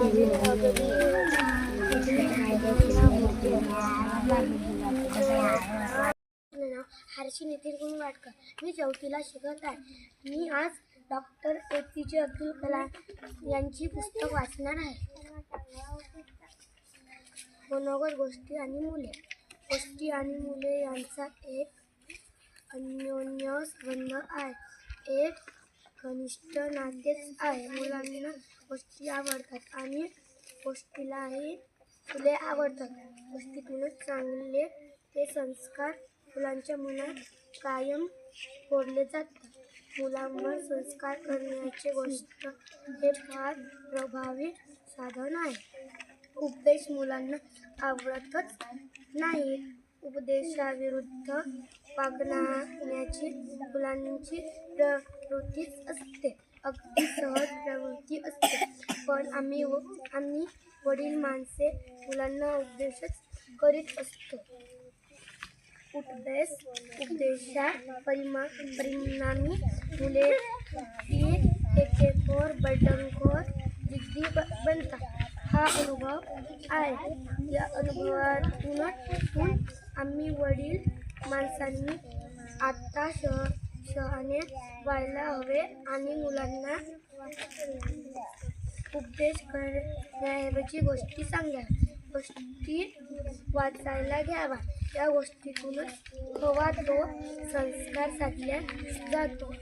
हर्षी नितीन गुणवाडकर मी चौथीला शिकत आहे. मी आज डॉक्टर ए पी जे अब्दुल कलाम यांची पुस्तक वाचणार आहे. मनोगत गोष्टी आणि मुले. गोष्टी आणि मुले यांचा एक अन्योन्य संबंध आहे. एक घनिष्ठ नातेच आहे. मुलांना गोष्टी आवडतात आणि गोष्टीलाही फुले आवडतात. गोष्टीतूनच चांगले ते संस्कार मुलांच्या मनात कायम कोरले जातात. मुलांवर संस्कार करण्याची गोष्ट हे फार प्रभावी साधन आहे. उपदेश मुलांना आवडतच नाही. उपदेशाविरुद्ध वागण्याची मुलांची प्रवृत्तीच असते. अगदी सहज प्रवृत्ती असते. पण आम्ही व आम्ही वडील माणसे मुलांना उपदेशच करीत असतो. उपदेश उपदेशा परिमा परिणामी मुले ही एकेखोर बडणखोर जिद्दी बनतात. हा अनुभव आहे. या अनुभवातून आम्ही वडील माणसांनी आत्ता शह शहाणे व्हायला हवे आणि मुलांना उपदेश करण्याऐवजी गोष्टी सांगा गोष्टी वाचायला घ्यावा या गोष्टीतूनच हवा तो संस्कार साधल्या जातो.